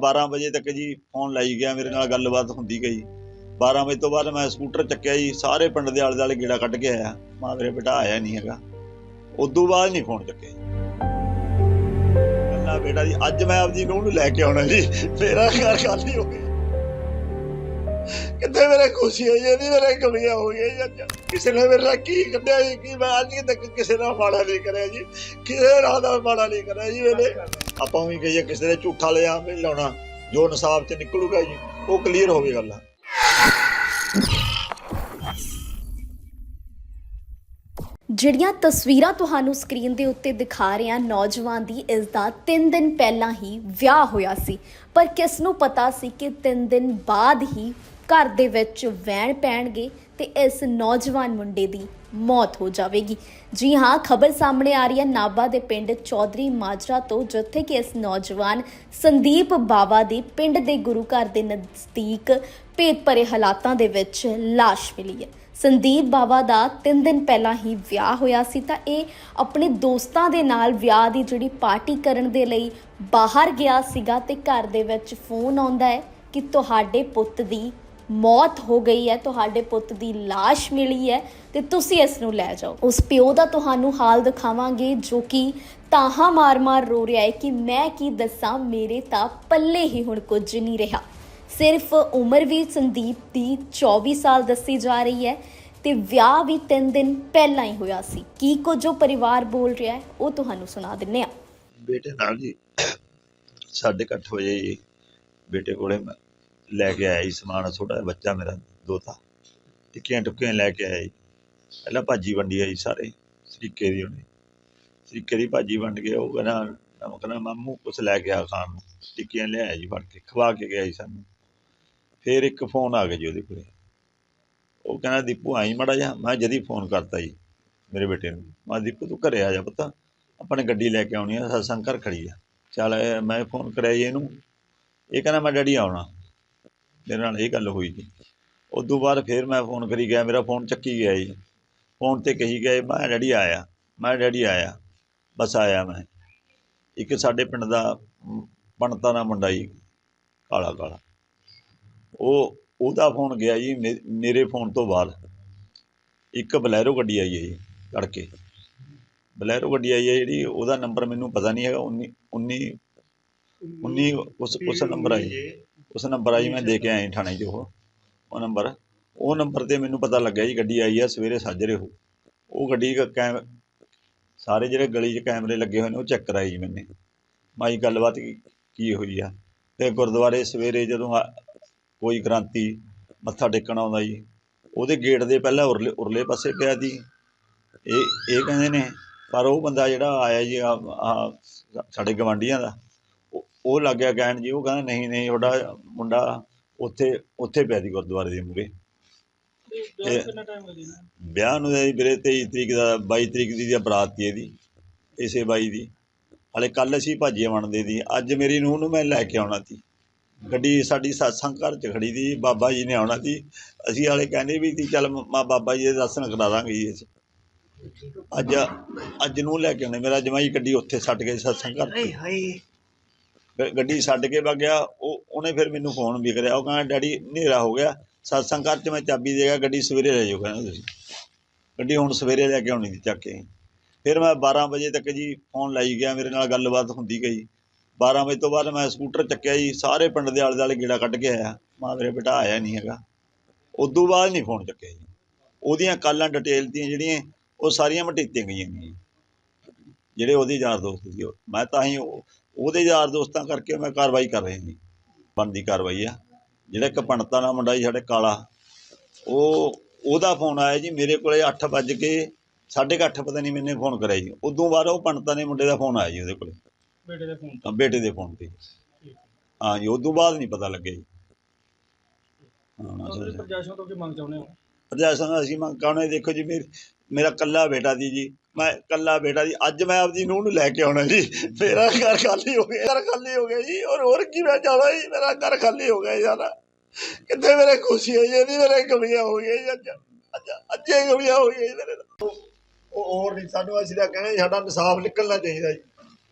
12 ਵਜੇ ਤੱਕ ਜੀ ਫੋਨ ਲਾਈ ਗਿਆ, ਮੇਰੇ ਨਾਲ ਗੱਲਬਾਤ ਹੁੰਦੀ ਗਈ। 12 ਵਜੇ ਤੋਂ ਬਾਅਦ ਮੈਂ ਸਕੂਟਰ ਚੱਕਿਆ ਜੀ, ਸਾਰੇ ਪਿੰਡ ਦੇ ਆਲੇ ਦੁਆਲੇ ਗੇੜਾ ਕੱਢ ਕੇ ਆਇਆ। ਮਾਂ ਮੇਰੇ ਬੇਟਾ ਆਇਆ ਨਹੀਂ ਹੈਗਾ। ਉਦੋਂ ਬਾਅਦ ਨਹੀਂ ਫੋਨ ਚੱਕਿਆ ਜੀ। ਅੱਲਾ ਬੇਟਾ ਜੀ, ਅੱਜ ਮੈਂ ਆਪਦੀ ਨੂੰਹ ਨੂੰ ਲੈ ਕੇ ਆਉਣਾ ਜੀ। ਮੇਰਾ ਘਰ ਖਾਲੀ ਹੋ ਗਿਆ। ਕਿੱਥੇ ਮੇਰੇ ਖੁਸ਼ੀ ਹੋਈ ਜਾਂਦੀ ਮੇਰੇ ਕਮੀਆਂ ਹੋ ਗਈਆਂ ਜੀ ਕਿਸੇ ਨੇ ਮੇਰੇ ਕੀ ਕੱਢਿਆ ਜੀ, ਕੀ ਮੈਂ ਅੱਜ ਤੱਕ ਕਿਸੇ ਨਾਲ ਮਾੜਾ ਨਹੀਂ ਕਰਿਆ ਜੀ, ਕਿਸੇ ਨਾਲ ਦਾ ਮਾੜਾ ਨਹੀਂ ਕਰਿਆ ਜੀ ਇਹਨੇ ਆਪਾਂ ਵੀ ਕਹੀਏ ਕਿਸੇ ਦੇ ਝੂਠਾ ਲਿਆ ਨਹੀਂ ਲਾਉਣਾ, ਜੋ ਨਸਾਬ ਚ ਨਿਕਲੂਗਾ ਜੀ, ਉਹ ਕਲੀਅਰ ਹੋਵੇ ਗੱਲ। ਜਿਹੜੀਆਂ ਤਸਵੀਰਾਂ ਤੁਹਾਨੂੰ ਸਕਰੀਨ ਦੇ ਉੱਤੇ ਦਿਖਾ ਰਿਹਾ ਨੌਜਵਾਨ ਦੀ, ਇਸ ਦਾ 3 ਦਿਨ ਪਹਿਲਾਂ ਹੀ ਵਿਆਹ ਹੋਇਆ ਸੀ। ਪਰ ਕਿਸ ਨੂੰ ਪਤਾ ਸੀ ਕਿ 3 ਦਿਨ ਬਾਅਦ ਹੀ ਘਰ ਦੇ ਵਿੱਚ ਵਹਿਣ ਪੈਣਗੇ ਤੇ ਇਸ ਨੌਜਵਾਨ ਮੁੰਡੇ ਦੀ ਮੌਤ ਹੋ ਜਾਵੇਗੀ। ਜੀ ਹਾਂ, ਖਬਰ ਸਾਹਮਣੇ ਆ ਰਹੀ ਹੈ। ਨਾਬਾ ਦੇ ਪਿੰਡ ਚੌਧਰੀ ਮਾਜਰਾ ਤੋਂ, ਜਿੱਥੇ ਕਿ ਇਸ ਨੌਜਵਾਨ ਸੰਦੀਪ ਬਾਵਾ ਦੀ ਪਿੰਡ ਦੇ ਗੁਰੂ ਘਰ ਦੇ ਨਜ਼ਦੀਕ ਭੇਤ ਭਰੇ ਹਾਲਾਤਾਂ ਦੇ ਵਿੱਚ ਲਾਸ਼ ਮਿਲੀ ਹੈ। ਸੰਦੀਪ ਬਾਵਾ ਦਾ 3 ਦਿਨ ਪਹਿਲਾਂ ਹੀ ਵਿਆਹ ਹੋਇਆ ਸੀ ਤਾਂ ਇਹ ਆਪਣੇ ਦੋਸਤਾਂ ਦੇ ਨਾਲ ਵਿਆਹ ਦੀ ਜਿਹੜੀ ਪਾਰਟੀ ਕਰਨ ਦੇ ਲਈ ਬਾਹਰ ਗਿਆ ਸੀਗਾ ਤੇ ਘਰ ਦੇ ਵਿੱਚ ਫੋਨ ਆਉਂਦਾ ਹੈ ਕਿ ਤੁਹਾਡੇ ਪੁੱਤ ਦੀ ਮੌਤ ਹੋ ਗਈ ਹੈ, ਤੁਹਾਡੇ ਪੁੱਤ ਦੀ লাশ ਮਿਲੀ ਹੈ ਤੇ ਤੁਸੀਂ ਇਸ ਨੂੰ ਲੈ ਜਾਓ। ਉਸ ਪਿਓ ਦਾ ਤੁਹਾਨੂੰ ਹਾਲ ਦਿਖਾਵਾਂਗੇ ਜੋ ਕਿ ਤਾਹਾ ਮਾਰ-ਮਾਰ ਰੋ ਰਿਹਾ ਹੈ ਕਿ ਮੈਂ ਕੀ ਦੱਸਾਂ, ਮੇਰੇ ਤਾਂ ਪੱਲੇ ਹੀ ਹੁਣ ਕੁਝ ਨਹੀਂ ਰਿਹਾ। ਸਿਰਫ ਉਮਰ ਵੀ ਸੰਦੀਪ ਦੀ 24 ਸਾਲ ਦੱਸੀ ਜਾ ਰਹੀ ਹੈ ਤੇ ਵਿਆਹ ਵੀ 3 ਦਿਨ ਪਹਿਲਾਂ ਹੀ ਹੋਇਆ ਸੀ। ਕੀ ਕੁਝ ਜੋ ਪਰਿਵਾਰ ਬੋਲ ਰਿਹਾ ਹੈ, ਉਹ ਤੁਹਾਨੂੰ ਸੁਣਾ ਦਿੰਨੇ ਆ ਬੇਟੇ ਨਾਲ ਜੀ, ਸਾਢੇ ਕੁ ਅੱਠ ਵਜੇ ਜੀ, ਬੇਟੇ ਕੋਲੇ ਮੈਂ ਲੈ ਕੇ ਆਇਆ ਜੀ ਸਮਾਨ, ਛੋਟਾ ਜਿਹਾ ਬੱਚਾ ਮੇਰਾ, ਦੋਤਾ। ਟਿੱਕੀਆਂ ਟੁੱਕੀਆਂ ਲੈ ਕੇ ਆਇਆ ਜੀ ਪਹਿਲਾਂ ਭਾਜੀ ਵੰਡੀ ਆ ਜੀ ਸਾਰੇ, ਸਰੀਕੇ ਦੀ ਉਹਨੇ। ਸਰੀਕੇ ਦੀ ਭਾਜੀ ਵੰਡ ਕੇ ਉਹ ਕਹਿੰਦਾ ਮੈਂ ਕਹਿੰਦਾ, ਮਾਮੂ, ਕੁਛ ਲੈ ਕੇ ਆ ਖਾਣ ਨੂੰ। ਟਿੱਕੀਆਂ ਲਿਆਇਆ ਜੀ ਫੜ ਕੇ, ਖਵਾ ਕੇ ਗਿਆ ਜੀ ਸਾਨੂੰ। ਫਿਰ ਇੱਕ ਫੋਨ ਆ ਗਿਆ ਜੀ ਉਹਦੇ ਕੋਲੇ। ਉਹ ਕਹਿੰਦਾ, ਦੀਪੂ, ਆਈ ਮੜਾ ਜਾ ਮੈਂ ਜਦੀ ਫੋਨ ਕਰਤਾ ਜੀ, ਮੇਰੇ ਬੇਟੇ ਨੂੰ। ਮੈਂ ਦੀਪੂ, ਤੂੰ ਘਰੇ ਆ ਜਾ ਪੁੱਤ। ਆਪਣੇ ਗੱਡੀ ਲੈ ਕੇ ਆਉਣੀ ਆ ਸਤਸੰਗ ਘਰ ਖੜੀ ਆ। ਚੱਲ, ਮੈਂ ਫੋਨ ਕਰਿਆ ਜੀ ਇਹਨੂੰ। ਇਹ ਕਹਿੰਦਾ, ਮੈਂ ਡੈਡੀ ਆਉਣਾ। ਮੇਰੇ ਨਾਲ ਇਹ ਗੱਲ ਹੋਈ ਜੀ ਉਦੋਂ ਬਾਅਦ ਫਿਰ ਮੈਂ ਫੋਨ ਕਰੀ ਗਿਆ ਮੇਰਾ ਫੋਨ ਚੱਕੀ ਗਿਆ ਜੀ। ਫੋਨ ਤੇ ਕਹੀ ਗਏ ਮੈਂ ਡੈਡੀ ਆਇਆ ਮੈਂ ਡੈਡੀ ਆਇਆ ਬਸ ਆਇਆ ਮੈਂ। ਇੱਕ ਸਾਡੇ ਪਿੰਡ ਦਾ ਮ, ਬਣਤਾ ਦਾ ਮੁੰਡਾ ਜੀ ਕਾਲਾ ਕਾਲਾ। ਉਹ ਉਹਦਾ ਫੋਨ ਗਿਆ ਜੀ ਮੇ- ਮੇਰੇ ਫੋਨ ਤੋਂ ਬਾਅਦ। ਇੱਕ ਬਲੈਰੋ ਗੱਡੀ ਆਈ ਹੈ ਜੀ ਤੜਕੇ ਬਲੈਰੋ ਗੱਡੀ ਆਈ ਹੈ ਜਿਹੜੀ ਉਹਦਾ ਨੰਬਰ ਮੈਨੂੰ ਪਤਾ ਨਹੀਂ ਹੈਗਾ 19 19 19 ਉਸ ਉਸ ਨੰਬਰ ਆਈ। ਉਸ ਨੰਬਰ ਆਈ ਮੈਂ ਦੇ ਕੇ ਆਇਆ ਥਾਣੇ 'ਚ ਉਹ ਉਹ ਨੰਬਰ। ਉਹ ਨੰਬਰ ਤੇ ਮੈਨੂੰ ਪਤਾ ਲੱਗਿਆ ਜੀ ਗੱਡੀ ਆਈ ਆ ਸਵੇਰੇ ਸਾਜਰੇ ਉਹ। ਉਹ ਗੱਡੀ ਕੈਮ ਸਾਰੇ ਜਿਹੜੇ ਗਲੀ 'ਚ ਕੈਮਰੇ ਲੱਗੇ ਹੋਏ ਨੇ ਉਹ ਚੈੱਕ ਕਰਾਈ ਜੀ ਮੈਨੇ। ਮਾਈ ਗੱਲਬਾਤ ਕੀ ਹੋਈ ਆ? ਤੇ ਗੁਰਦੁਆਰੇ ਸਵੇਰੇ ਜਦੋਂ ਆ- ਕੋਈ ਗ੍ਰਾਂਤੀ ਮੱਥਾ ਟੇਕਣ ਆਉਂਦਾ ਜੀ ਉਹਦੇ ਗੇਟ ਦੇ ਪਹਿਲਾਂ ਉਰਲੇ ਉਰਲੇ ਪਾਸੇ ਪਿਆ ਦੀ ਇਹ ਇਹ ਕਹਿੰਦੇ ਨੇ ਪਰ ਉਹ ਬੰਦਾ ਜਿਹੜਾ ਆਇਆ ਜੀ ਆ ਆ ਸਾਡੇ ਗਵਾਂਢੀਆਂ ਦਾ ਉਹ- ਲੱਗ ਗਿਆ ਕਹਿਣ ਜੀ ਉਹ ਕਹਿੰਦਾ ਨਹੀਂ ਨਹੀਂ ਤੁਹਾਡਾ ਮੁੰਡਾ ਉੱਥੇ ਉੱਥੇ ਪਿਆ ਦੀ ਗੁਰਦੁਆਰੇ ਦੇ ਇਹ ਵਿਆਹ ਨੂੰ ਜੀ ਵੀਰੇ 23 ਤਰੀਕ ਦਾ 22 ਤਰੀਕ ਦੀ ਦੀ ਬਰਾਤ ਸੀ ਇਹਦੀ ਇਸੇ ਬਾਈ ਦੀ। ਹਲੇ ਕੱਲ ਅਸੀਂ ਭਾਜੀਆਂ ਬਣਦੇ ਦੀ ਅੱਜ ਮੇਰੀ ਨੂੰਹ ਨੂੰ ਮੈਂ ਲੈ ਕੇ ਆਉਣਾ ਸੀ। ਗੱਡੀ ਸਾਡੀ satsang ਘਰ ਚ ਖੜੀ ਦੀ ਬਾਬਾ ਜੀ ਨੇ ਆਉਣਾ ਸੀ। ਅਸੀਂ ਹਾਲੇ ਕਹਿੰਦੇ ਵੀ ਸੀ ਚੱਲ ਮਾ ਬਾਬਾ ਜੀ ਦੇ ਦਰਸ਼ਨ ਕਰਾ ਦਾਂਗੇ ਜੀ ਅਸੀਂ। ਅੱਜ ਅੱਜ ਨੂੰ ਲੈ ਕੇ ਆਉਣੇ ਮੇਰਾ ਜਮਾਈ ਗੱਡੀ ਉੱਥੇ ਛੱਡ ਕੇ satsang ਘਰ ਤੇ ਗ- ਗੱਡੀ ਛੱਡ ਕੇ ਵਗ ਗਿਆ, ਉਹ, ਉਹਨੇ ਫਿਰ ਮੈਨੂੰ ਫੋਨ ਵੀ ਕਰਿਆ, ਉਹ ਕਹਿੰਦਾ, ਡੈਡੀ, ਹਨੇਰਾ ਹੋ ਗਿਆ satsang ਘਰ ਚ ਮੈਂ ਚਾਬੀ ਦੇ ਗਿਆ, ਗੱਡੀ ਸਵੇਰੇ ਲੈ ਜਾਓ, ਕਹਿੰਦਾ ਤੁਸੀਂ। ਗੱਡੀ ਹੁਣ ਸਵੇਰੇ ਲੈ ਕੇ ਆਉਣੀ ਸੀ ਚੱਕ ਕੇ। ਫਿਰ ਮੈਂ 12 ਵਜੇ ਤੱਕ ਜੀ ਫੋਨ ਲਾਈ ਗਿਆ, ਮੇਰੇ ਨਾਲ ਗੱਲਬਾਤ ਹੁੰਦੀ ਗਈ। 12 ਵਜੇ ਤੋਂ ਬਾਅਦ ਮੈਂ ਸਕੂਟਰ ਚੱਕਿਆ ਜੀ, ਸਾਰੇ ਪਿੰਡ ਦੇ ਆਲੇ ਦੁਆਲੇ ਗੇੜਾ ਕੱਢ ਕੇ ਆਇਆ। ਮਾਂ ਮੇਰੇ ਬੇਟਾ ਆਇਆ ਨਹੀਂ ਹੈਗਾ। ਉਦੋਂ ਬਾਅਦ ਨਹੀਂ ਫੋਨ ਚੱਕਿਆ ਜੀ। ਉਹਦੀਆਂ ਕਾਲਾਂ ਡਿਟੇਲ ਦੀਆਂ ਜਿਹੜੀਆਂ, ਉਹ ਸਾਰੀਆਂ ਮਟੀਤੀਆਂ ਗਈਆਂ ਨੇ ਜੀ। ਜਿਹੜੇ ਉਹਦੇ ਯਾਰ ਦੋਸਤ ਸੀ ਉਹ। ਮੈਂ ਤਾਂ ਹੀ ਉਹ- ਉਹਦੇ ਯਾਰ ਦੋਸਤਾਂ ਕਰਕੇ ਮੈਂ ਕਾਰਵਾਈ ਕਰ ਰਿਹਾ ਜੀ। ਬਣਦੀ ਕਾਰਵਾਈ ਆ। ਜਿਹੜਾ ਇੱਕ ਪੰਡਤਾਂ ਦਾ ਮੁੰਡਾ ਜੀ ਸਾਡੇ ਕਾਲਾ ਉਹ ਉਹਦਾ ਫੋਨ ਆਇਆ ਜੀ ਮੇਰੇ ਕੋਲੇ 8 ਵੱਜ ਕੇ ਸਾਢੇ ਕੁ ਅੱਠ ਪਤਾ ਨਹੀਂ ਮੈਨੇ ਫੋਨ ਕਰਿਆ ਜੀ। ਉਦੋਂ ਬਾਅਦ ਉਹ ਪੰਡਤਾਂ ਦੇ ਮੁੰਡੇ ਦਾ ਫੋਨ ਆਇਆ ਜੀ ਉਹਦੇ ਕੋਲੇ। ਬੇਟੇ ਦੇ ਫੋਨ ਤਾਂ? ਬੇਟੇ ਦੇ ਫੋਨ ਤੇ। ਹਾਂ। ਜੀ ਉਦੋਂ ਬਾਅਦ ਨਹੀਂ ਪਤਾ ਲੱਗਿਆ ਜੀ। ਤੋਂ ਕੀ ਮੰਗ ਚਾਹੁੰਦੇ ਹੋ? ਅਸੀਂ ਮੰਗ ਕਰਨੇ ਦੇਖੋ ਜੀ ਮੇਰਾ ਕੱਲਾ ਬੇਟਾ ਦੀ ਜੀ। ਮੈਂ ਕੱਲਾ ਬੇਟਾ ਜੀ, ਅੱਜ ਮੈਂ ਆਪਦੀ ਨੂੰਹ ਨੂੰ ਲੈ ਕੇ ਆਉਣਾ ਜੀ। ਮੇਰਾ ਘਰ ਖਾਲੀ ਹੋ ਗਿਆ, ਘਰ ਖਾਲੀ ਹੋ ਗਿਆ ਜੀ। ਔਰ ਹੋਰ ਕੀ ਮੈਂ ਜਾਣਾ ਜੀ? ਮੇਰਾ ਘਰ ਖਾਲੀ ਹੋ ਗਿਆ ਯਾਰ ਕਿੱਥੇ ਮੇਰੇ ਖੁਸ਼ੀ ਹੋਈ ਜਾਂਦੀ ਮੇਰੇ ਕਮੀਆਂ ਹੋ ਗਈਆਂ ਜੀ ਅੱਜ। ਅੱਜ, ਅੱਜੇ ਕਮੀਆਂ ਹੋ ਗਈਆਂ ਮੇਰੇ ਉਹ ਹੋਰ ਨਹੀਂ, ਸਾਨੂੰ ਅਸੀਂ ਤਾਂ ਕਹਿੰਦੇ ਸਾਡਾ ਇਨਸਾਫ ਨਿਕਲਣਾ ਚਾਹੀਦਾ ਜੀ।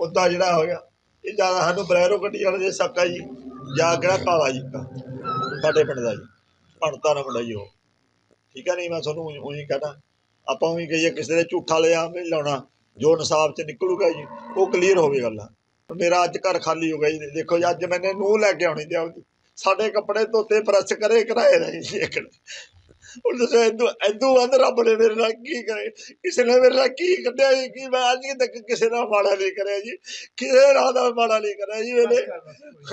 ਉੱਦਾਂ ਜਿਹੜਾ ਹੋ ਗਿਆ। ਇਹ ਜ਼ਿਆਦਾ ਸਾਨੂੰ ਬਰੈਰੋ ਗੱਡੀ ਵਾਲੇ ਜੇ ਸ਼ੱਕ ਜੀ। ਜਾਂ ਕਿਹੜਾ ਕਾਲਾ ਜੀ। ਸਾਡੇ ਪਿੰਡ ਦਾ ਜੀ। ਭਣਤਾ ਨਾ ਮੁੰਡਾ ਜੀ ਉਹ ਠੀਕ ਹੈ ਨਹੀਂ? ਮੈਂ ਤੁਹਾਨੂੰ ਉਹੀ ਕਹਣਾ। ਆਪਾਂ ਉਹੀ ਕਹੀਏ ਕਿਸੇ ਦੇ ਝੂਠਾ ਲਿਆ ਨਹੀਂ ਲਾਉਣਾ, ਜੋ ਨਸਾਬ ਚ ਨਿਕਲੂਗਾ ਜੀ, ਉਹ ਕਲੀਅਰ ਹੋਵੇ ਗੱਲਾਂ। ਮੇਰਾ ਅੱਜ ਘਰ ਖਾਲੀ ਹੋ ਗਿਆ ਜੀ, ਦੇਖੋ ਜੀ, ਅੱਜ ਮੈਨੇ ਨੂੰਹ ਲੈ ਕੇ ਆਉਣੀ ਤੇ ਆਪਦੀ ਸਾਡੇ ਕੱਪੜੇ ਧੋਤੇ ਪ੍ਰੈਸ ਕਰੇ, ਕਰਾਏ ਨਹੀਂ ਜੀ ਇੱਕ ਹੁਣ ਦੱਸੋ ਇਦੋਂ ਇਦੋਂ ਵੱਧ ਰੱਬ ਨੇ ਮੇਰੇ ਨਾਲ ਕੀ ਕਰੇ? ਕਿਸੇ ਨੇ ਮੇਰੇ ਨਾਲ ਕੀ ਕੱਢਿਆ ਜੀ? ਕੀ ਮੈਂ ਅੱਜ ਤੱਕ ਕਿਸੇ ਨਾਲ ਮਾੜਾ ਨਹੀਂ ਕਰਿਆ ਜੀ। ਕਿਸੇ ਨਾਲ ਦਾ ਮਾੜਾ ਨਹੀਂ ਕਰਿਆ ਜੀ ਮੈਨੇ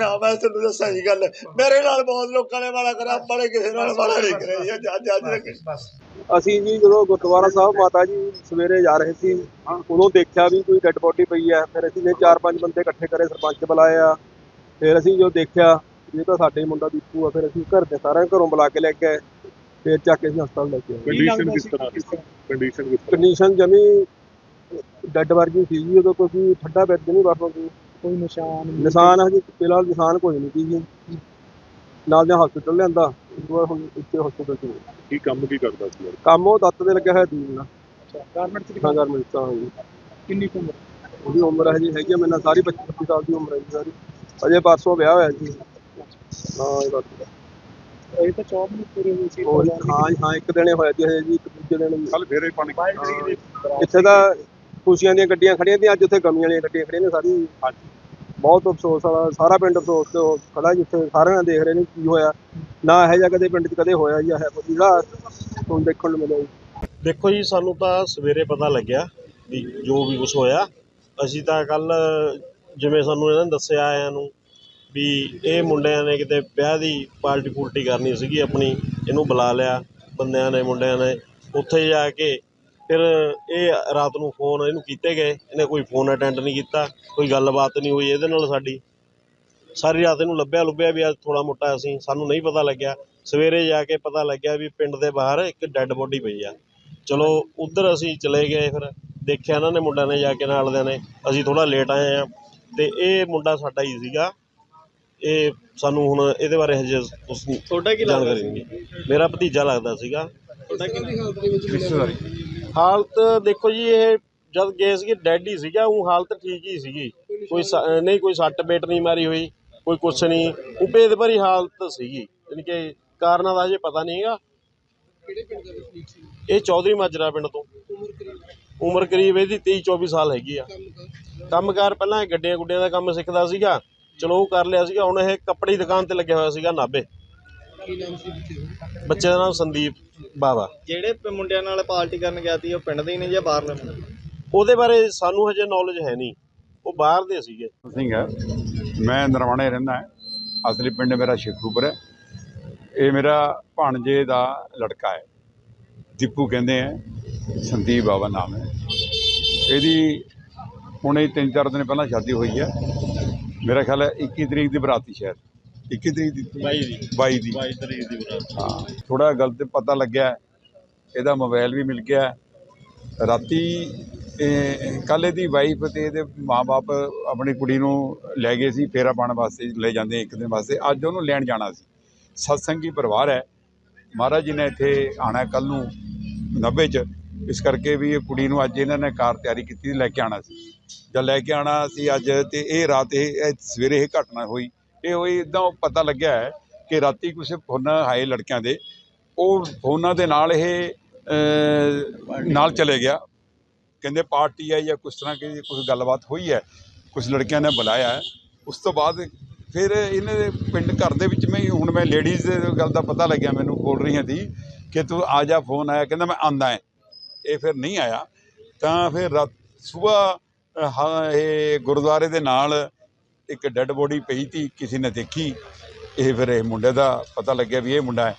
ਹਾਂ ਮੈਂ ਤੁਹਾਨੂੰ ਦੱਸਾਂ ਜੀ ਗੱਲ। ਮੇਰੇ ਨਾਲ ਬਹੁਤ ਲੋਕਾਂ ਨੇ ਮਾੜਾ ਕਰਿਆ ਬੜੇ ਕਿਸੇ ਨਾਲ ਮਾੜਾ ਨਹੀਂ ਕਰਿਆ ਜੀ। ਅੱਜ ਅੱਜ ਅੱਜ ਤੱਕ ਅਸੀਂ ਜੀ ਜਦੋਂ ਗੁਰਦੁਆਰਾ ਸਾਹਿਬ ਮਾਤਾ ਜੀ ਸਵੇਰੇ ਜਾ ਰਹੇ ਸੀ ਉਦੋਂ ਦੇਖਿਆ ਵੀ ਕੋਈ ਡੈੱਡ ਬੋਡੀ ਪਈ ਹੈ। ਫਿਰ ਅਸੀਂ ਨੇ ਚਾਰ ਪੰਜ ਬੰਦੇ ਇਕੱਠੇ ਕਰੇ ਸਰਪੰਚ ਬੁਲਾਇਆ ਫਿਰ ਅਸੀਂ ਜੋ ਦੇਖਿਆ ਇਹ ਤਾਂ ਸਾਡੇ ਮੁੰਡਾ ਦੀਪੂ ਆ। ਫਿਰ ਅਸੀਂ ਘਰ ਦੇ ਸਾਰਿਆਂ ਘਰੋਂ ਬੁਲਾ ਕੇ ਲੈ ਕੇ ਆਏ। ਫਿਰ ਚੱਕ ਕੇ ਅਸੀਂ ਹਸਪਤਾਲ ਲੈ ਕੇ ਆਏ। ਕੰਡੀਸ਼ਨ ਕਿਸ ਤਰ੍ਹਾਂ ਦੀ? ਕੰਡੀਸ਼ਨ ਕਿਸ ਤਰ੍ਹਾਂ? ਕੰਡੀਸ਼ਨ ਜਮੀ ਡੈੱਡ ਵਰਗੀ ਸੀ ਜੀ ਉਦੋਂ ਕੋਈ ਠੱਡਾ ਬੈੱਡ ਨਹੀਂ ਵਰਤੋਂ ਸੀ ਕੋਈ ਨਿਸ਼ਾਨ ਨਿਸ਼ਾਨ ਹਜੇ ਫਿਲਹਾਲ ਨਿਸ਼ਾਨ ਕੋਈ ਨਹੀਂ ਸੀ ਜੀ। ਨਾਲ ਜਾਂ ਹਸਪੀਟਲ ਲਿਆਂਦਾ ਉਸ ਤੋਂ ਬਾਅਦ ਹੁਣ ਇੱਥੇ ਹਸਪੀਟਲ ਚ। ਕੀ ਕੰਮ ਕੀ ਕਰਦਾ ਸੀ ਯਾਰ? ਕੰਮ ਉਹ ਦੱਤ ਦੇ ਲੱਗਿਆ ਹੋਇਆ ਦੀਨ ਨਾਲ। ਗਾਰਮੈਂਟ ਚ ਹਾਂ ਗਰਮੈਂਟ ਤਾਂ ਜੀ ਕਿੰਨੀ ਕੁ ਉਮਰ? ਉਹਦੀ ਉਮਰ ਹਜੇ ਹੈਗੀ ਆ ਮੇਰੇ ਨਾਲ ਸਾਰੀ 25 25 ਸਾਲ ਦੀ ਉਮਰ ਹੈ ਜੀ ਸਾਰੀ। ਅਜੇ ਪਰਸੋਂ ਵਿਆਹ ਹੋਇਆ ਜੀ। ਹਾਂ ਇਹ ਬਾਤ ਇਹ ਤਾਂ ਚੌਬ ਨੂੰ ਪੂਰੇ ਹੋਏ ਸੀ ਉਹ ਹਾਂ ਹਾਂ ਇੱਕ ਦਿਨੇ ਹੋਇਆ ਜੀ ਹਜੇ ਜੀ ਇੱਕ ਦੂਜੇ ਦਿਨ ਕੱਲ ਫੇਰੇ ਪਾਣੀ ਇੱਥੇ ਤਾਂ ਖੁਸ਼ੀਆਂ ਦੀਆਂ ਗੱਡੀਆਂ ਖੜੀਆਂ ਤੇ ਅੱਜ ਉੱਥੇ ਗਮੀਆਂ ਵਾਲੀਆਂ ਗੱਡੀਆਂ ਖੜੀਆਂ ਨੇ ਸਾਰੀ। ਬਹੁਤ ਅਫਸੋਸ ਵਾਲਾ ਸਾਰਾ ਪਿੰਡ ਅਫਸੋਸ ਤੇ ਖੜਾ ਜਿੱਥੇ ਸਾਰਿਆਂ ਦੇਖ ਰਹੇ ਨੇ ਕੀ ਹੋਇਆ। ਨਾ ਇਹੋ ਜਿਹਾ ਕਦੇ ਪਿੰਡ 'ਚ ਕਦੇ ਹੋਇਆ ਜੀ ਹੈ ਜਿਹੜਾ ਤੁਹਾਨੂੰ ਦੇਖਣ ਨੂੰ ਮਿਲਿਆ ਦੇਖੋ ਜੀ ਸਾਨੂੰ ਤਾਂ ਸਵੇਰੇ ਪਤਾ ਲੱਗਿਆ ਵੀ ਜੋ ਵੀ ਕੁਝ ਹੋਇਆ। ਅਸੀਂ ਤਾਂ ਕੱਲ ਜਿਵੇਂ ਸਾਨੂੰ ਇਹਨਾਂ ਨੇ ਦੱਸਿਆ ਆਇਆਂ ਨੂੰ ਵੀ ਇਹ ਮੁੰਡਿਆਂ ਨੇ ਕਿਤੇ ਵਿਆਹ ਦੀ ਪਾਰਟੀ ਪੂਲਟੀ ਕਰਨੀ ਸੀਗੀ, ਆਪਣੀ ਇਹਨੂੰ ਬੁਲਾ ਲਿਆ ਬੰਦਿਆਂ ਨੇ, ਮੁੰਡਿਆਂ ਨੇ। ਉੱਥੇ ਜਾ ਕੇ ਫਿਰ ਇਹ ਰਾਤ ਨੂੰ ਫੋਨ ਇਹਨੂੰ ਕੀਤੇ ਗਏ, ਇਹਨੇ ਕੋਈ ਫੋਨ ਅਟੈਂਡ ਨਹੀਂ ਕੀਤਾ, ਕੋਈ ਗੱਲਬਾਤ ਨਹੀਂ ਹੋਈ ਇਹਦੇ ਨਾਲ ਸਾਡੀ। ਸਾਰੀ ਰਾਤ ਇਹਨੂੰ ਲੱਭਿਆ, ਲੁੱਭਿਆ ਵੀ ਅੱਜ ਥੋੜਾ ਮੋਟਾ ਅਸੀਂ, ਸਾਨੂੰ ਨਹੀਂ ਪਤਾ ਲੱਗਿਆ। ਸਵੇਰੇ ਜਾ ਕੇ ਪਤਾ ਲੱਗਿਆ ਵੀ ਪਿੰਡ ਦੇ ਬਾਹਰ ਇੱਕ ਡੈੱਡ ਬੋਡੀ ਪਈ ਆ। ਚਲੋ, ਉਧਰ ਅਸੀਂ ਚਲੇ ਗਏ ਫਿਰ, ਦੇਖਿਆ ਇਹਨਾਂ ਨੇ ਮੁੰਡਿਆਂ ਨੇ ਜਾ ਕੇ ਨਾਲ ਦਿਆਂ ਨੇ। ਅਸੀਂ ਥੋੜਾ ਲੇਟ ਆਏ ਆ। ਤੇ ਇਹ ਮੁੰਡਾ ਸਾਡਾ ਹੀ ਸੀਗਾ ਇਹ ਸਾਨੂੰ ਹੁਣ ਇਹਦੇ ਬਾਰੇ ਹਜੇ ਉਸ ਤੁਹਾਡਾ ਕੀ ਜਾਣਕਾਰੀ ਨਹੀਂ। ਮੇਰਾ ਭਤੀਜਾ ਲੱਗਦਾ ਸੀਗਾ। ਤੁਹਾਡਾ ਕਿੰਨੀ ਹਾਲਤ ਦੇ ਵਿੱਚ ਹਾਲਤ ਦੇਖੋ ਜੀ ਇਹ ਜਦ ਗਏ ਸੀਗੇ ਡੈਡ ਹੀ ਸੀਗਾ ਉਹ ਹਾਲਤ ਠੀਕ ਹੀ ਸੀਗੀ। ਕੋਈ ਸ- ਅਹ ਨਹੀਂ ਕੋਈ ਸੱਟ ਪੇਟ ਨਹੀਂ ਮਾਰੀ ਹੋਈ ਕੋਈ ਕੁਛ ਨਹੀਂ। ਉਹ ਭੇਦ ਭਰੀ ਹਾਲਤ ਸੀਗੀ। ਯਾਨੀ ਕਿ ਕਾਰਨਾਂ ਦਾ ਹਜੇ ਪਤਾ ਨਹੀਂ ਹੈਗਾ। ਇਹ ਚੌਧਰੀ ਮਾਜਰਾ ਪਿੰਡ ਤੋਂ। ਉਮਰ ਕਰੀਬ? ਉਮਰ ਕਰੀਬ ਇਹਦੀ 23 24 ਸਾਲ ਹੈਗੀ ਆ। ਕੰਮ ਕਰ? ਕੰਮਕਾਰ ਪਹਿਲਾਂ ਇਹ ਗੱਡੀਆਂ ਗੁੱਡੀਆਂ ਦਾ ਕੰਮ ਸਿੱਖਦਾ ਸੀਗਾ। ਚਲੋ ਉਹ ਕਰ ਲਿਆ ਸੀਗਾ ਹੁਣ ਇਹ ਕੱਪੜੇ ਦੀ ਦੁਕਾਨ ਤੇ ਲੱਗਿਆ ਹੋਇਆ ਸੀਗਾ ਨਾਭੇ। ਕੀ ਨਾਮ ਸੀ ਬੱਚੇ ਦਾ? ਬੱਚੇ ਦਾ ਨਾਮ ਸੰਦੀਪ ਬਾਵਾ। ਜਿਹੜੇ ਪ- ਮੁੰਡਿਆਂ ਨਾਲ ਪਾਰਟੀ ਕਰਨ ਗਿਆ ਸੀ ਉਹ ਪਿੰਡ ਦੇ ਹੀ ਨੇ ਜਾਂ ਬਾਹਰਲੇ ਮੁੰਡੇ ਉਹਦੇ ਬਾਰੇ ਸਾਨੂੰ ਹਜੇ ਨੌਲੇਜ ਹੈ ਨਹੀਂ। ਉਹ ਬਾਹਰ ਦੇ ਸੀਗੇ। ਸਿੰਘ ਹੈ। ਮੈਂ ਨਰਵਾਣੇ ਰਹਿੰਦਾ ਹਾਂ। ਅਸਲੀ ਪਿੰਡ ਮੇਰਾ ਸ਼ੇਖੂਪੁਰ ਹੈ। ਇਹ ਮੇਰਾ ਭਾਣਜੇ ਦਾ ਲੜਕਾ ਹੈ। ਦੀਪੂ ਕਹਿੰਦੇ ਆ ਸੰਦੀਪ ਬਾਬਾ ਨਾਮ ਹੈ। ਇਹਦੀ ਹੁਣੇ ਤਿੰਨ ਚਾਰ ਦਿਨ ਪਹਿਲਾਂ ਸ਼ਾਦੀ ਹੋਈ ਹੈ। ਮੇਰਾ ਖਿਆਲ ਹੈ 21 ਤਰੀਕ ਦੀ ਬਰਾਤੀ ਸ਼ਾਇਦ। 21 ਤਰੀਕ ਦੀ 22 ਦੀ। 22 ਦੀ। 22 ਤਰੀਕ ਦੀ ਬਰਾਤ। ਹਾਂ ਥੋੜਾ ਗਲਤ ਪਤਾ ਲੱਗਿਆ। ਇਹਦਾ ਮੋਬਾਈਲ ਵੀ ਮਿਲ ਗਿਆ। ਰਾਤੀ ਕੱਲ੍ਹ ਇਹਦੀ ਵਾਈਫ ਤੇ ਇਹਦੇ ਮਾਪੇ ਆਪਣੀ ਕੁੜੀ ਨੂੰ ਲੈ ਗਏ ਸੀ ਫੇਰਾ ਪਾਉਣ ਵਾਸਤੇ ਲੈ ਜਾਂਦੇ ਇੱਕ ਦਿਨ ਵਾਸਤੇ। ਅੱਜ ਉਹਨੂੰ ਲੈਣ ਜਾਣਾ ਸੀ। ਸਤਸੰਗੀ ਪਰਿਵਾਰ ਹੈ। ਮਹਾਰਾਜ ਜੀ ਨੇ ਇੱਥੇ ਆਣਾ ਕੱਲ ਨੂੰ 90 ਚ। ਇਸ ਕਰਕੇ ਵੀ ਇਹ ਕੁੜੀ ਨੂੰ ਅੱਜ ਇਹਨਾਂ ਨੇ ਕਾਰ ਤਿਆਰੀ ਕੀਤੀ ਲੈ ਕੇ ਆਣਾ ਸੀ। ਜਾਂ ਲੈ ਕੇ ਆਣਾ ਸੀ ਅੱਜ ਤੇ ਇਹ ਰਾਤ ਇਹ ਸਵੇਰੇ ਇਹ ਘਟਨਾ ਹੋਈ। ਇਹ ਹੋਈ ਇਦਾਂ ਪਤਾ ਲੱਗਿਆ ਹੈ ਕਿ ਰਾਤੀ ਕੁਝ ਫੋਨ ਆਏ ਲੜਕਿਆਂ ਦੇ। ਉਹ ਫੋਨਾਂ ਦੇ ਨਾਲ ਇਹ ਨਾਲ ਚਲੇ ਗਿਆ। ਕਹਿੰਦੇ ਪਾਰਟੀ ਹੈ ਜਾਂ ਕੁਛ ਤਰ੍ਹਾਂ ਦੀ ਕੁਝ ਗੱਲਬਾਤ ਹੋਈ ਹੈ। ਕੁਝ ਲੜਕਿਆਂ ਨੇ ਬੁਲਾਇਆ ਉਸ ਤੋਂ ਬਾਅਦ ਫਿਰ ਇਹਨਾਂ ਦੇ ਪਿੰਡ ਘਰ ਦੇ ਵਿੱਚ ਮੈਂ ਹੁਣ ਮੈਂ ਲੇਡੀਜ਼ ਦੇ ਗੱਲ ਦਾ ਪਤਾ ਲੱਗਿਆ ਮੈਨੂੰ, ਬੋਲ ਰਹੀਆਂ ਸੀ ਕਿ ਤੂੰ ਆ ਜਾ, ਫੋਨ ਆਇਆ। ਕਹਿੰਦਾ ਮੈਂ ਆਂਦਾ ਹੈ। ਇਹ ਫਿਰ ਨਹੀਂ ਆਇਆ। ਤਾਂ ਫਿਰ ਰਾਤ, ਸਵੇਰ ਇਹ ਗੁਰਦੁਆਰੇ ਦੇ ਨਾਲ ਇੱਕ ਡੈੱਡ ਬੋਡੀ ਪਈ ਤੀ ਕਿਸੇ ਨੇ ਦੇਖੀ। ਇਹ ਫਿਰ ਇਹ ਮੁੰਡੇ ਦਾ ਪਤਾ ਲੱਗਿਆ ਵੀ ਇਹ ਮੁੰਡਾ ਹੈ।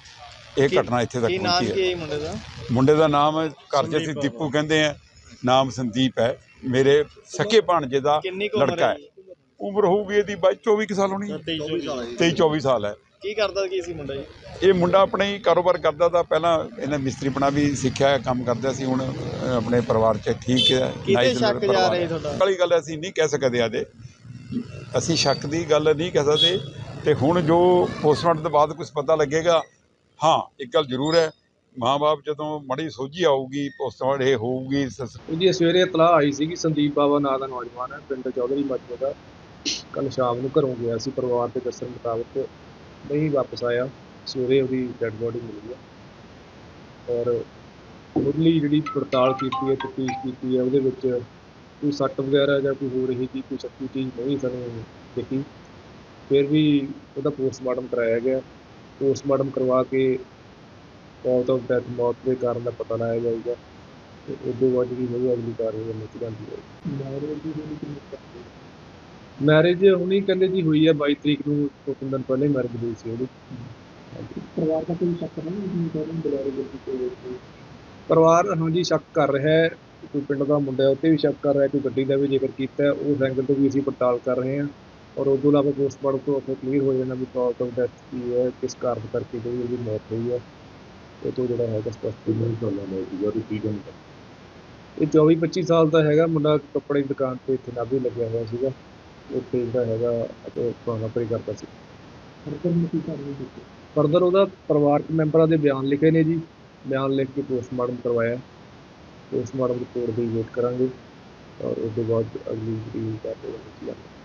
ਇਹ ਘਟਨਾ ਇੱਥੇ ਤੱਕ ਪਹੁੰਚੀ ਹੈ। ਮੁੰਡੇ ਦਾ? ਮੁੰਡੇ ਦਾ ਨਾਮ ਘਰ 'ਚ ਅਸੀਂ ਦੀਪੂ ਕਹਿੰਦੇ ਆ ਨਾਮ ਸੰਦੀਪ ਹੈ। ਮੇਰੇ ਸਕੇ ਭਾਣਜੇ ਦਾ ਲੜਕਾ ਹੈ? ਉਮਰ ਹੋਊਗੀ ਇਹਦੀ 22 24 ਕੁ ਸਾਲ ਹੋਣੀ। 23 23 24 ਸਾਲ ਹੈ। ਕੀ ਕਰਦਾ ਕੀ ਸੀ ਮੁੰਡਾ ਜੀ ਇਹ ਮੁੰਡਾ ਆਪਣੇ ਹੀ ਕਾਰੋਬਾਰ ਕਰਦਾ ਤਾਂ ਪਹਿਲਾਂ ਇਹਨੇ ਮਿਸਤਰੀਪਣਾ ਵੀ ਸਿੱਖਿਆ ਕੰਮ ਕਰਦਾ ਸੀ ਹੁਣ ਆਪਣੇ ਪਰਿਵਾਰ 'ਚ ਠੀਕ ਹੈ ਕਿਤੇ ਸ਼ੱਕ ਜਾ ਰਿਹਾ। ਤੁਹਾਡਾ? ਵਾਲੀ ਗੱਲ ਅਸੀਂ ਨਹੀਂ ਕਹਿ ਸਕਦੇ ਆਦੇ ਅਸੀਂ ਸ਼ੱਕ ਦੀ ਗੱਲ ਨਹੀਂ ਕਹਿ ਸਕਦੇ ਤੇ ਹੁਣ ਜੋ ਪੋਸਟਮਾਰਟਮ ਤੋਂ ਬਾਅਦ ਕੁਝ ਪਤਾ ਲੱਗੇਗਾ ਹਾਂ ਇੱਕ ਗੱਲ ਜ਼ਰੂਰ ਹੈ ਮਾਂ-ਬਾਪ ਜਦੋਂ ਮੜੀ ਸੋਝੀ ਆਊਗੀ ਪੋਸਟਮਾਰਟਮ ਇਹ ਹੋਊਗੀ ਉਹਦੀ ਸਵੇਰੇ ਇਤਲਾਹ ਆਈ ਸੀ ਕਿ ਸੰਦੀਪ ਬਾਬਾ ਨਾਂ ਦਾ ਨੌਜਵਾਨ ਹੈ ਪਿੰਡ ਚੌਧਰੀ ਮੱਜਦ ਦਾ ਕੱਲ ਸ਼ਾਮ ਨੂੰ ਘਰੋਂ ਗਿਆ ਸੀ ਪਰਿਵਾਰ ਦੇ ਦੱਸਣ ਮੁਤਾਬਕ ਨਹੀਂ ਵਾਪਸ ਆਇਆ। ਸਵੇਰੇ ਉਹਦੀ ਡੈੱਡ ਬੋਡੀ ਮਿਲੀ ਹੈ ਔਰ ਮੁੱਢਲੀ ਜਿਹੜੀ ਪੜਤਾਲ ਕੀਤੀ ਹੈ, ਤਫਤੀਸ਼ ਕੀਤੀ ਹੈ, ਉਹਦੇ ਵਿੱਚ ਕੋਈ ਸੱਟ ਵਗੈਰਾ ਜਾਂ ਕੋਈ ਹੋਰ ਇਹੀ ਜਿਹੀ ਕੋਈ ਸ਼ੱਕੀ ਚੀਜ਼ ਨਹੀਂ ਸਾਨੂੰ ਦਿਖੀ ਫਿਰ ਵੀ ਉਹਦਾ ਪੋਸਟਮਾਰਟਮ ਕਰਾਇਆ ਗਿਆ। ਪੋਸਟਮਾਰਟਮ ਕਰਵਾ ਕੇ ਕਾਜ਼ ਆਫ ਡੈਥ ਮੌਤ ਦੇ ਕਾਰਨ ਦਾ ਪਤਾ ਲਾਇਆ ਜਾਊਗਾ ਤੇ ਉਸ ਤੋਂ ਬਾਅਦ ਜਿਹੜੀ ਹੋਈ, ਅਗਲੀ ਕਾਰਵਾਈ ਕਰਨੀ ਚਾਹੀਦੀ ਹੈ ਮੈਰਿਜ ਹੁਣੀ ਕਹਿੰਦੇ ਜੀ ਹੋਈ ਹੈ 22 ਤਰੀਕ ਨੂੰ ਦੋ ਤਿੰਨ ਦਿਨ ਪਹਿਲੇ ਮੈਰਿਜ ਹੋਈ ਸੀ ਉਹਦੀ। ਪਰਿਵਾਰ ਦਾ ਕੋਈ ਸ਼ੱਕ ਨਹੀਂ ਕਿ ਕਰਨ ਬੁਲਾਰੇ ਗੱਡੀ ਤੇ ਪਰਿਵਾਰ ਹਾਂਜੀ ਸ਼ੱਕ ਕਰ ਰਿਹਾ ਹੈ ਕੋਈ ਪਿੰਡ ਦਾ ਮੁੰਡਾ ਉੱਤੇ ਵੀ ਸ਼ੱਕ ਕਰ ਰਿਹਾ ਕੋਈ ਗੱਡੀ ਦਾ ਵੀ ਜ਼ਿਕਰ ਕੀਤਾ ਹੈ ਉਸ ਐਂਗਲ ਤੋਂ ਵੀ ਅਸੀਂ ਪੜਤਾਲ ਕਰ ਰਹੇ ਹਾਂ। ਔਰ ਤੋਂ ਇਲਾਵਾ ਪੋਸਟਮਾਰਟਮ ਤੋਂ ਉੱਥੇ ਕਲੀਅਰ ਹੋ ਜਾਣਾ ਵੀ ਕਾਜ਼ ਆਫ ਡੈਥ ਕੀ ਹੈ ਕਿਸ ਕਾਰਨ ਕਰਕੇ ਜਿਹੜੀ ਉਹਦੀ ਮੌਤ ਹੋਈ ਹੈ ਇਹ ਤੋਂ ਜਿਹੜਾ ਹੈਗਾ ਸਪਸ਼ਟ ਨਹੀਂ ਚੱਲਣਾ ਹੈ ਜੀ ਉਹਦੀ ਕੀ ਗੱਲ ਇਹ 24 25 ਸਾਲ ਦਾ ਹੈਗਾ ਮੁੰਡਾ ਕੱਪੜੇ ਦੀ ਦੁਕਾਨ ਤੇ ਇੱਥੇ ਨਾਭੇ ਲੱਗਿਆ ਹੋਇਆ ਸੀਗਾ। ਉੱਥੇ ਜਿਹੜਾ ਹੈਗਾ ਅਤੇ ਨੌਕਰੀ ਕਰਦਾ ਸੀ। ਸਰਕਾਰ ਨੂੰ ਕੀ ਕਰਨੀ ਦਿੱਤੀ ਫਰਦਰ ਉਹਦਾ ਪਰਿਵਾਰਕ ਮੈਂਬਰਾਂ ਦੇ ਬਿਆਨ ਲਿਖੇ ਨੇ ਜੀ। ਬਿਆਨ ਲਿਖ ਕੇ ਪੋਸਟਮਾਰਟਮ ਕਰਵਾਇਆ। ਪੋਸਟਮਾਰਟਮ ਰਿਪੋਰਟ ਦੀ ਵੇਟ ਕਰਾਂਗੇ ਔਰ ਉਸ ਤੋਂ ਬਾਅਦ ਅਗਲੀ ਜਿਹੜੀ ਕਾਰਵਾਈ ਹੋਣੀ ਚਾਹੀਦੀ ਹੈ